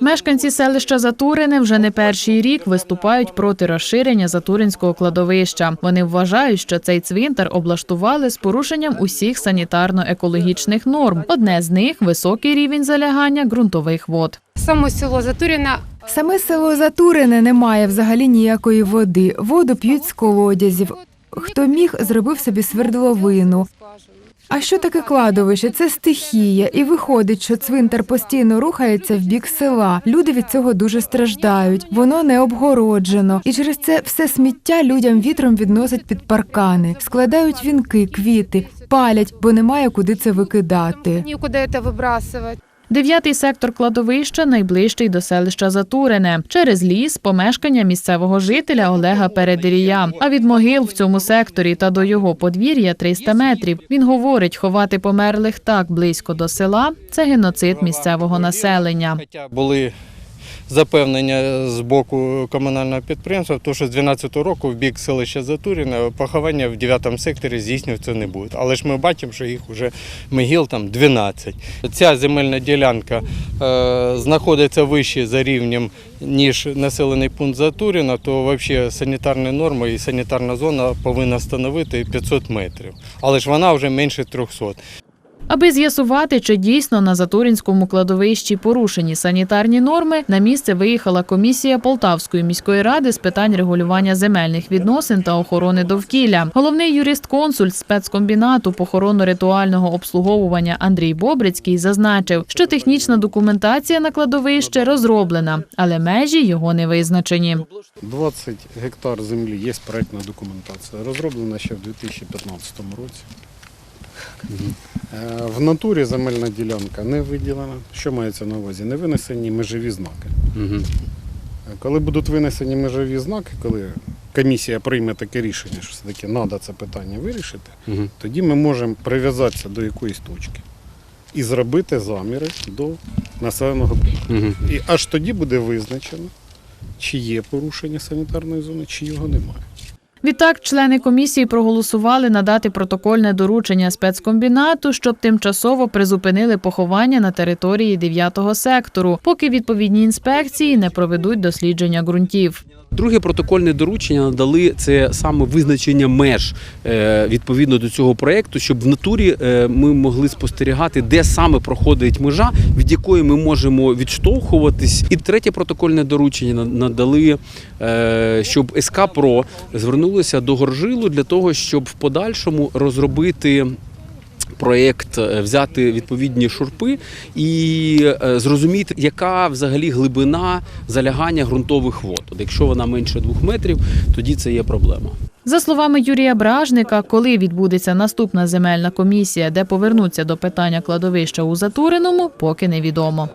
Мешканці селища Затурине вже не перший рік виступають проти розширення Затуринського кладовища. Вони вважають, що цей цвинтар облаштували з порушенням усіх санітарно-екологічних норм. Одне з них високий рівень залягання ґрунтових вод. Само село Затуріна Саме село Затурине не має взагалі ніякої води. Воду п'ють з колодязів. Хто міг, зробив собі свердловину. А що таке кладовище? Це стихія, і виходить, що цвинтар постійно рухається в бік села. Люди від цього дуже страждають. Воно не обгороджено, і через це все сміття людям вітром відносять під паркани, складають вінки, квіти, палять, бо немає куди це викидати. нікуди це вибрасувати. Дев'ятий сектор кладовища найближчий до селища Затурине. Через ліс помешкання місцевого жителя Олега Передирія. А від могил в цьому секторі та до його подвір'я 300 метрів. Він говорить, ховати померлих так близько до села це геноцид місцевого населення. Були запевнення з боку комунального підприємства, то що з 12 року в бік селища Затуріна поховання в 9 секторі здійснюватися не буде. Але ж ми бачимо, що їх вже могил там 12. Ця земельна ділянка е, знаходиться вище за рівнем, ніж населений пункт Затуріна, то взагалі санітарні норми і санітарна зона повинна становити 500 метрів. Але ж вона вже менше 300. Аби з'ясувати, чи дійсно на Затуринському кладовищі порушені санітарні норми, на місце виїхала комісія Полтавської міської ради з питань регулювання земельних відносин та охорони довкілля. Головний юрист-консульт спецкомбінату похоронно-ритуального обслуговування Андрій Бобрицький зазначив, що технічна документація на кладовище розроблена, але межі його не визначені. 20 гектар землі є проектна документація, розроблена ще в 2015 році. Е, В натурі земельна ділянка не виділена. Що мається на увазі? Не винесені межові знаки. Е, Коли будуть винесені межові знаки, коли комісія прийме таке рішення, що все-таки треба це питання вирішити, тоді ми можемо прив'язатися до якоїсь точки і зробити заміри до населеного пункту. І аж тоді буде визначено, чи є порушення санітарної зони, чи його немає. Відтак, члени комісії проголосували надати протокольне доручення спецкомбінату, щоб тимчасово призупинили поховання на території 9-го сектору, поки відповідні інспекції не проведуть дослідження ґрунтів. Друге протокольне доручення надали це саме визначення меж е, відповідно до цього проєкту, щоб в натурі е, ми могли спостерігати, де саме проходить межа, від якої ми можемо відштовхуватись. І третє протокольне доручення на- надали, е, щоб СК ПРО звернулося до Горжилу для того, щоб в подальшому розробити. Проєкт е, взяти відповідні шурпи і е, зрозуміти, яка взагалі глибина залягання ґрунтових вод. От якщо вона менше двох метрів, тоді це є проблема. За словами Юрія Бражника, коли відбудеться наступна земельна комісія, де повернуться до питання кладовища у Затуриному, поки невідомо.